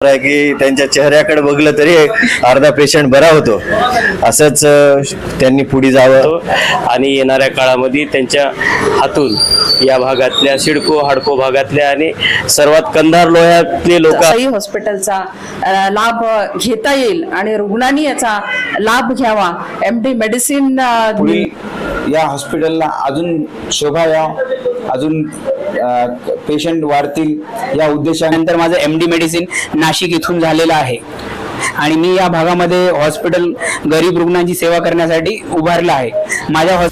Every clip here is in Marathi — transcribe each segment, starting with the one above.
आहे की त्यांच्या चेहऱ्याकडे बघलं तरी अर्धा पेशंट बरा होतो. असंच त्यांनी पुढे जावं. आणि येणाऱ्या काळामध्ये त्यांच्या हातून या भागातल्या सिडको हाडको भागातल्या आणि सर्वात कंधार लोह्यातले लोक हॉस्पिटलचा लाभ घेता येईल आणि रुग्णांनी याचा लाभ घ्यावा. एम डी मेडिसिन या हॉस्पिटलला अजून शोभा याव अजून पेशंट वाढतील या उद्देशानंतर माझं एम डी मेडिसिन नाशिक इथून झालेलं आहे. आणि मी या भागामध्ये हॉस्पिटल गरीब रुग्णांची सेवा करण्यासाठी उभारलं आहे. माझ्या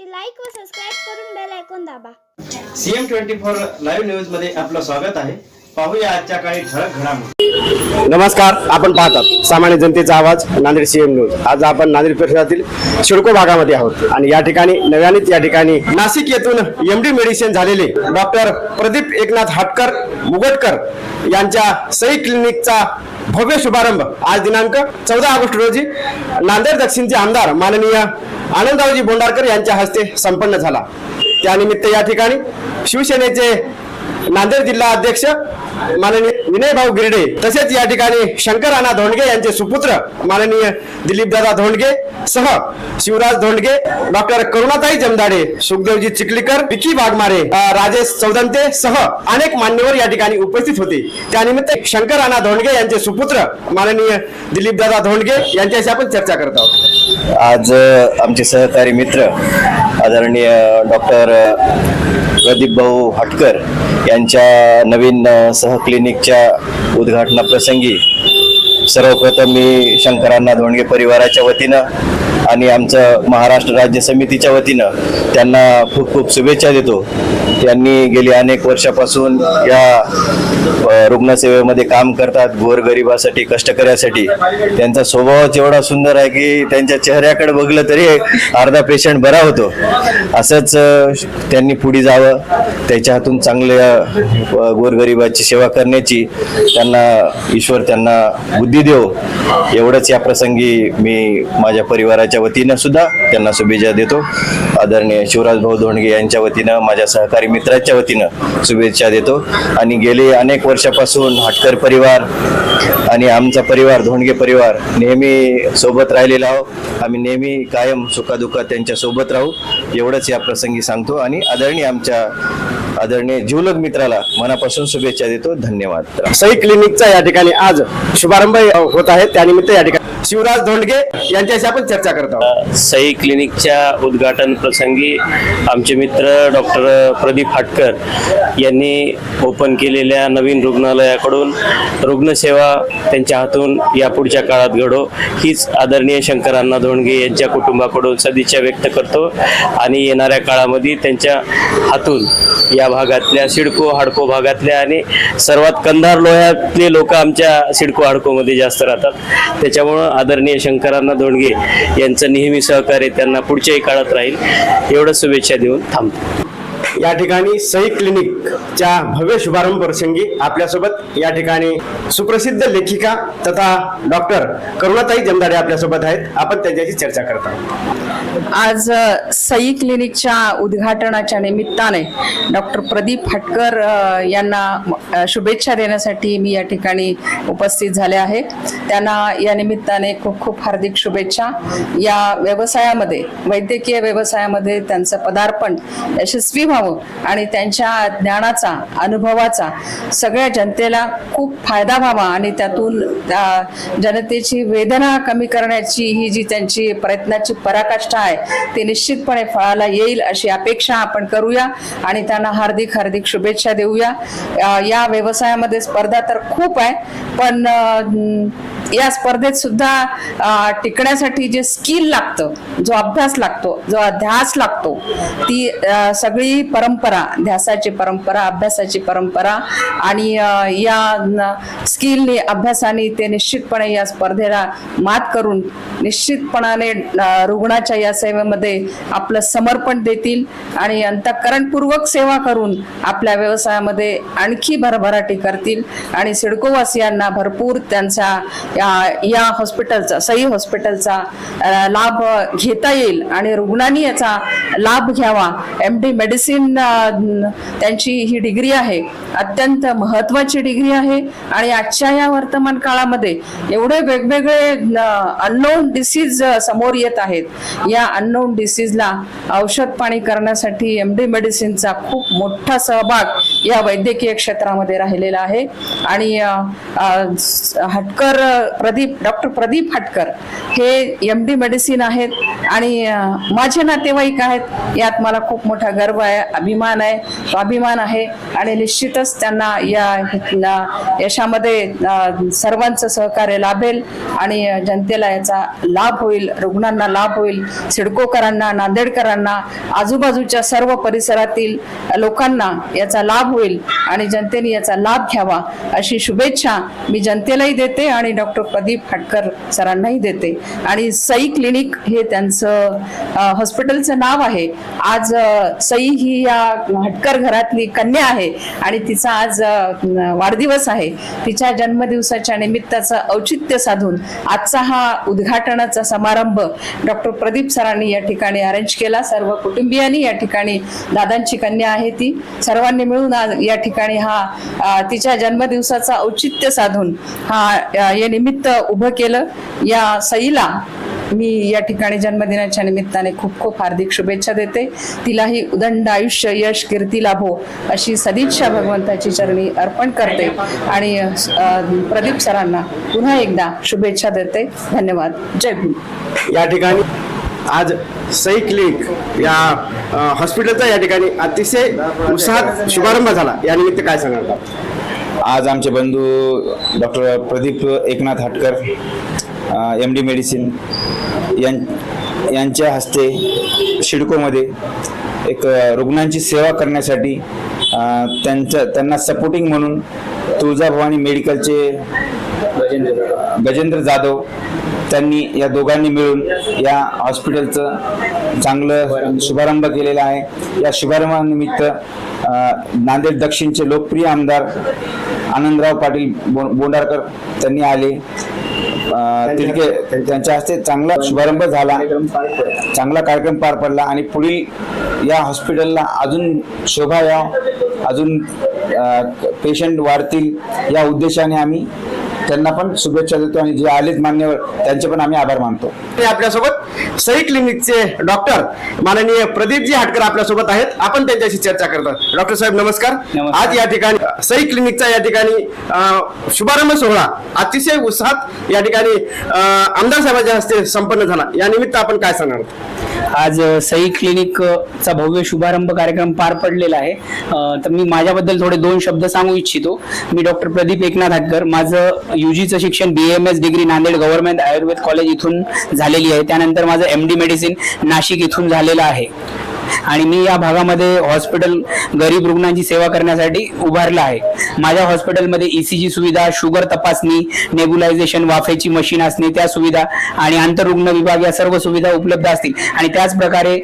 लाईक व सबस्क्राईब करून बेल ऐकून दाबा. सीएम ट्वेंटी फोर लाईव्ह न्यूजमध्ये आपलं स्वागत आहे. पाहूया आजच्या काही ठळक घडामोडी. नमस्कार आपण पाहतात सामान्य जनतेचा आवाज नांदेड सीएम न्यूज आज आपण नांदेड परिसरातील शिडको भागामध्ये आहोत. आणि या ठिकाणी नव्यानेच या ठिकाणी नाशिक येथून एम डी मेडिसिन झालेले डॉक्टर प्रदीप एकनाथ हाटकर मुगटकर यांच्या सई क्लिनिकचा भव्य शुभारंभ. आज दिनांक चौदा ऑगस्ट रोजी नांदेड दक्षिणचे आमदार माननीय आनंदरावजी बोंडारकर यांच्या हस्ते संपन्न झाला. त्यानिमित्त या ठिकाणी शिवसेनेचे नांदेड जिल्हा अध्यक्ष माननीय विनय भाऊ गिरडे तसेच या ठिकाणी शंकर राणा धोंडगे यांचे सुपुत्र माननीय दिलीप दादा धोंडगे सह शिवराज धोंडगे डॉक्टर करुणाताई जमदाडे सुखदेवजी चिखलीकर विकी वाघमारे राजेश चौदंते सह अनेक मान्यवर या ठिकाणी उपस्थित होते. त्यानिमित्त शंकर राणा धोंडगे यांचे सुपुत्र माननीय दिलीप दादा धोंडगे यांच्याशी आपण चर्चा करत आहोत. आज आमचे सहकारी मित्र आदरणीय डॉक्टर प्रदीप भाऊ हटकर यांच्या नवीन सहक्लिनिकच्या उद्घाटनाप्रसंगी सर्वप्रथम मी शंकरांना धोंडगे परिवाराच्या वतीनं आणि आमचं महाराष्ट्र राज्य समितीच्या वतीनं त्यांना खूप खूप शुभेच्छा देतो. त्यांनी गेली अनेक वर्षापासून या रुग्णसेवेमध्ये काम करतात गोरगरिबासाठी कष्टकऱ्यासाठी. त्यांचा स्वभावच एवढा सुंदर आहे की त्यांच्या चेहऱ्याकडे बघलं तरी अर्धा पेशंट बरा होतो. असंच त्यांनी पुढे जावं. त्याच्या हातून चांगल्या गोरगरिबाची सेवा करण्याची त्यांना ईश्वर त्यांना बुद्धी देव. एवढंच या प्रसंगी मी माझ्या परिवाराच्या वतीनं सुद्धा त्यांना शुभेच्छा देतो. आदरणीय शिवराज भाऊ धोंडगे यांच्या वतीनं माझ्या सहकारी मित्राच्या वतीनं शुभेच्छा देतो. आणि गेले अनेक वर्षापासून हटकर परिवार आणि आमचा परिवार धोंडगे परिवार नेहमी सोबत राहिलेला आहोत. आम्ही नेहमी कायम सुखादुखात त्यांच्यासोबत राहू. एवढंच या प्रसंगी सांगतो आणि आदरणीय आमच्या आदरणीय जीवलग मित्राला मनापासून शुभेच्छा देतो. धन्यवाद. सई क्लिनिकचा या ठिकाणी आज शुभारंभ होत आहे. त्यानिमित्त या ठिकाणी शिवराज धोंडगे यांच्याशी आपण चर्चा करत आहोत. सई क्लिनिकच्या उद्घाटन प्रसंगी आमचे मित्र डॉक्टर प्रदीप हाटकर यांनी ओपन केलेल्या नवीन रुग्णालयाकडून रुग्णसेवा त्यांच्या हातून या पुढच्या काळात घडो. हीच आदरणीय शंकरांना धोंडगे यांच्या कुटुंबाकडून सदिच्छा व्यक्त करतो. आणि येणाऱ्या काळामध्ये त्यांच्या हातून या भागातल्या सिडको हाडको भागातल्या आणि सर्वात कंधार लोह्यातले लोक आमच्या सिडको हाडकोमध्ये जास्त राहतात. त्याच्यामुळं आदरणीय शंकरांना धोंडगे यांचं नेहमी सहकार्य त्यांना पुढच्याही काळात राहील. एवढं शुभेच्छा देऊन थांबतो. या ठिकाणी सई क्लिनिकच्या भव्य शुभारंभ प्रसंगी आपल्यासोबत या ठिकाणी सुप्रसिद्ध लेखिका तथा डॉक्टर करुणाताई जमदाडे आपल्यासोबत आहेत. आपण त्यांच्याशी चर्चा करतो आज सई क्लिनिकच्या उद्घाटनाच्या निमित्ताने डॉक्टर प्रदीप हटकर यांना शुभेच्छा देण्यासाठी मी या ठिकाणी उपस्थित झाले आहे. त्यांना या निमित्ताने खूप खूप हार्दिक शुभेच्छा. या व्यवसायामध्ये वैद्यकीय व्यवसायामध्ये त्यांचं पदार्पण यशस्वी व्हावं आणि त्यांच्या ज्ञानाचा अनुभवाचा सगळ्या जनतेला खूप फायदा व्हावा आणि त्यातून जनतेची वेदना कमी करण्याची ही जी त्यांची प्रयत्नाची पराकाष्ठा आहे ती निश्चितपणे फळाला येईल अशी अपेक्षा आपण करूया आणि त्यांना हार्दिक हार्दिक शुभेच्छा देऊया. या व्यवसायामध्ये स्पर्धा तर खूप आहे पण या स्पर्धेत सुद्धा टिकण्यासाठी जे स्किल लागतं जो अभ्यास लागतो जो ध्यास लागतो ती सगळी परंपरा ध्यासाची परंपरा अभ्यासाची परंपरा आणि या स्किलने अभ्यासाने ते निश्चितपणे या स्पर्धेला मात करून निश्चितपणाने रुग्णाच्या या सेवेमध्ये आपलं समर्पण देतील आणि अंतःकरणपूर्वक सेवा करून आपल्या व्यवसायामध्ये आणखी भरभराटी करतील. आणि सिडकोवासियांना भरपूर त्यांचा या- या हॉस्पिटलचा सई हॉस्पिटलचा लाभ घेता येईल आणि रुग्णांनी याचा लाभ घ्यावा. एम डी मेडिसिन त्यांची ही डिग्री आहे. अत्यंत महत्त्वाची डिग्री आहे आणि आजच्या या वर्तमान काळामध्ये एवढे वेगवेगळे अननोन डिसीज समोर येत आहेत. या अननोन डिसीजला औषध पाणी करण्यासाठी एम डी मेडिसिनचा खूप मोठा सहभाग या वैद्यकीय क्षेत्रामध्ये राहिलेला आहे. आणि हटकर प्रदीप डॉक्टर प्रदीप हटकर हे एम डी मेडिसिन आहेत आणि माझे नातेवाईक आहेत. यात मला खूप मोठा गर्व आहे अभिमान आहे. स्वाभिमान आहे आणि निश्चितच त्यांना या यशामध्ये सर्वांचं सहकार्य लाभेल आणि जनतेला याचा लाभ होईल रुग्णांना लाभ होईल. सिडकोकरांना नांदेडकरांना आजूबाजूच्या सर्व परिसरातील लोकांना याचा लाभ होईल आणि जनतेने याचा लाभ घ्यावा अशी शुभेच्छा मी जनतेलाही देते आणि डॉक्टर प्रदीप हटकर सरांनाही देते आणि सई क्लिनिक हे त्यांचं हॉस्पिटलचं नाव आहे आज सई ही या हटकर घरातली कन्या आहे आणि तिचा आज वाढदिवस आहे तिच्या जन्मदिवसाच्या निमित्ताचं औचित्य साधून आजचा हा उद्घाटनाचा समारंभ डॉक्टर प्रदीप सरांनी या ठिकाणी अरेंज केला सर्व कुटुंबियांनी या ठिकाणी दादांची कन्या आहे ती सर्वांनी मिळून आज या ठिकाणी हा तिच्या जन्मदिवसाचा औचित्य साधून हा या निमित्त निमित्त उभं केलं. या सईला मी या ठिकाणी जन्मदिनाच्या निमित्ताने खूप खूप हार्दिक शुभेच्छा देते. तिलाही उदंड आयुष्य यश कीर्ती लाभो हो अशी सदिच्छा भगवंताची चरणी अर्पण करते. आणि प्रदीप सरांना पुन्हा एकदा शुभेच्छा देते. धन्यवाद. जय भीम. या ठिकाणी आज सई क्लिनिक या हॉस्पिटलचा या ठिकाणी अतिशय उत्साहात शुभारंभ झाला. या निमित्त काय सांगाल? आज आमचे बंधू डॉक्टर प्रदीप एकनाथ हटकर एम डी मेडिसिन यां यांच्या हस्ते शिडकोमध्ये एक रुग्णांची सेवा करण्यासाठी त्यांच्या त्यांना सपोर्टिंग म्हणून तुळजाभवानी मेडिकलचे गजेंद्र जाधव. त्यांनी या दोघांनी मिळून या हॉस्पिटलचं चांगलं शुभारंभ केलेला आहे. या शुभारंभानिमित्त नांदेड दक्षिणचे लोकप्रिय आमदार आनंदराव पाटील बोंडारकर त्यांनी आले. तिथे त्यांच्या हस्ते चांगला शुभारंभ झाला. चांगला कार्यक्रम पार पडला आणि पुढील या हॉस्पिटलला अजून शोभा याव अजून पेशंट वाढतील या उद्देशाने आम्ही त्यांना पण शुभेच्छा देतो आणि जे आलेत मान्यवर त्यांचे पण आम्ही आभार मानतो. आपल्यासोबत सई क्लिनिकचे डॉक्टर माननीय प्रदीपजी हाटकर आपल्यासोबत आहेत. आपण त्यांच्याशी चर्चा करतात डॉक्टर साहेब नमस्कार. आज या ठिकाणी सई क्लिनिकचा या ठिकाणी शुभारंभ सोहळा अतिशय उत्साहात या ठिकाणी आमदार साहेबांच्या हस्ते संपन्न झाला. या निमित्त आपण काय सांगणार आज सई क्लिनिक चा भव्य शुभारंभ कार्यक्रम पार पडलेला आहे. तर मी माझ्याबद्दल थोडे दोन शब्द सांगू इच्छितो. मी डॉक्टर प्रदीप एकनाथ हाटकर माझं युजीचं शिक्षण B M S degree Nanded government Ayurved college इथून झालेली आहे. त्यानंतर माझं एम डी मेडिसिन नाशिक इथून झालेलं आहे. आणि मी या भागामध्ये हॉस्पिटल गरीब रुग्णांची सेवा करण्यासाठी उभारला आहे. माझ्या हॉस्पिटलमध्ये ईसीजी सुविधा शुगर तपासणी नेबुलायझेशन वाफेची मशीन असणे त्या सुविधा आणि आंतररुग्ण विभाग या सर्व सुविधा उपलब्ध असतील. आणि त्याच प्रकारे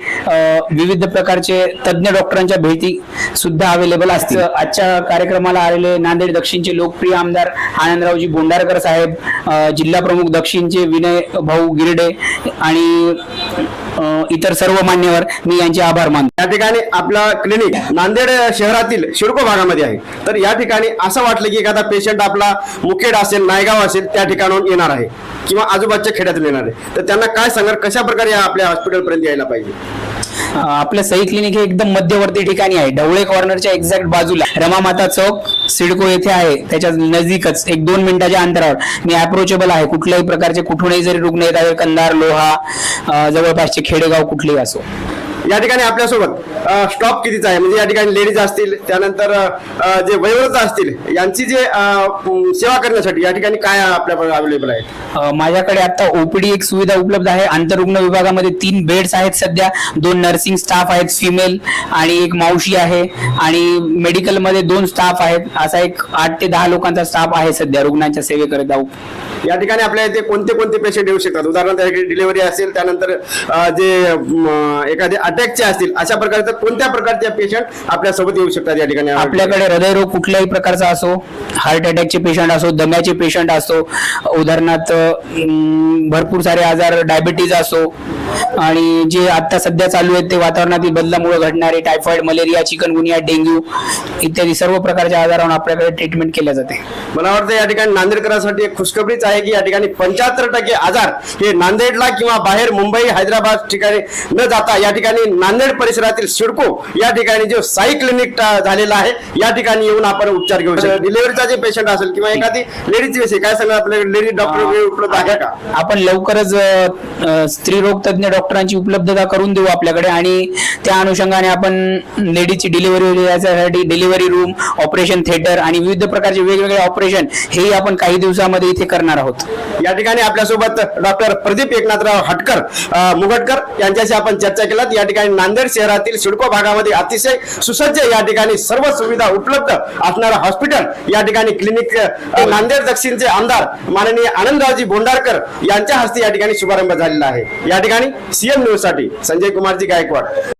विविध प्रकारचे तज्ज्ञ डॉक्टरांच्या भेटी सुद्धा अवेलेबल असतील. आजच्या कार्यक्रमाला आलेले नांदेड दक्षिणचे लोकप्रिय आमदार आनंदरावजी बोंडारकर साहेब जिल्हा प्रमुख दक्षिणचे विनय भाऊ गिरडे आणि इतर सर्व मान्यवर मी यांचे आभार मानतो. या ठिकाणी आपला क्लिनिक नांदेड शहरातील शिडको भागामध्ये आहे. तर या ठिकाणी असं वाटलं की एखादा पेशंट आपला मुखेड असेल नायगाव असेल त्या ठिकाणाहून येणार आहे. किंवा आजूबाजूच्या खेड्यातून येणार आहे. तर त्यांना काय सांगणार कशा प्रकारे आपल्या हॉस्पिटलपर्यंत यायला पाहिजे? आपलं सई क्लिनिक हे एकदम मध्यवर्ती ठिकाणी आहे. ढवळे कॉर्नरच्या एक्झॅक्ट बाजूला. रमामाता चौक सिडको येथे आहे. त्याच्या नजीकच एक दोन मिनिटाच्या अंतरावर. मी अप्रोचेबल आहे. कुठल्याही प्रकारचे कुठूनही जरी रुग्ण येत आहे कंधार लोहा जवळपासचे खेडेगाव कुठलेही असो. या ठिकाणी आपल्यासोबत स्टॉप कितीचा आहे? म्हणजे या ठिकाणी लेडीज असतील त्यानंतर जे वयोवृद्ध असतील यांची जे सेवा करण्यासाठी या ठिकाणी काय आपल्याकडे अवेलेबल आहे माझ्याकडे आता ओपीडी एक सुविधा उपलब्ध आहे. आंतररुग्ण विभागामध्ये तीन बेड्स आहेत सध्या. दोन नर्सिंग स्टाफ आहेत फिमेल आणि एक मावशी आहे. आणि मेडिकलमध्ये दोन स्टाफ आहेत. असा एक आठ ते दहा लोकांचा स्टाफ आहे सध्या रुग्णांच्या सेवेकरिता या ठिकाणी आपल्या इथे कोणते कोणते पेशंट येऊ शकतात? उदाहरणार्थ डिलिव्हरी असेल त्यानंतर जे एखादे अटॅकचे असतील अशा प्रकारचे कोणत्या प्रकारचे पेशंट आपल्यासोबत येऊ शकतात या ठिकाणी? आपल्याकडे हृदयरोग कुठल्याही प्रकारचा असो हार्ट अटॅकचे पेशंट असो दम्याचे पेशंट असो उदाहरणार्थ भरपूर सारे आजार डायबिटीज असो आणि जे आता सध्या चालू आहेत ते वातावरणातील बदलामुळे घडणारे टायफॉइड मलेरिया चिकनगुनिया डेंग्यू इत्यादी सर्व प्रकारच्या आजारावर आपल्याकडे ट्रीटमेंट केल्या जाते. मला वाटतं या ठिकाणी नांदेडकरांसाठी एक खुशखबरीच आहे की या ठिकाणी पंच्याहत्तर टक्के आजार हे नांदेडला किंवा बाहेर मुंबई हैदराबाद ठिकाणी न जाता या ठिकाणी नांदेड परिसरातील सिडको या ठिकाणी जो साई क्लिनिक झालेला आहे या ठिकाणी येऊन आपण उपचार घेऊ शकतो. डिलिव्हरीचा जे पेशंट असेल किंवा एखादी लेडीज विषयी काय सांगा आपल्याकडे लेडी डॉक्टर उपलब्ध आहे का? आपण लवकरच अ, स्त्रीरोग तज्ञ डॉक्टरांची उपलब्धता करून देऊ आपल्याकडे आणि त्या अनुषंगाने आपण लेडीजची डिलिव्हरी याच्यासाठी डिलिव्हरी रूम ऑपरेशन थिएटर आणि विविध प्रकारचे वेगवेगळे ऑपरेशन हेही आपण काही दिवसामध्ये इथे करणार आहोत. या ठिकाणी आपल्यासोबत डॉक्टर प्रदीप एकनाथराव हटकर मुगटकर यांच्याशी आपण चर्चा केलात. या ठिकाणी नांदेड शहरातील सिडको भागामध्ये अतिशय सुसज्ज या ठिकाणी सर्व सुविधा उपलब्ध असणारं हॉस्पिटल या ठिकाणी क्लिनिक अ, नांदेड दक्षिणचे आमदार माननीय आनंदरावजी बोंडारकर यांच्या हस्ते या ठिकाणी शुभारंभ झालेला आहे. या ठिकाणी सीएम न्यूजसाठी संजय कुमारजी गायकवाड.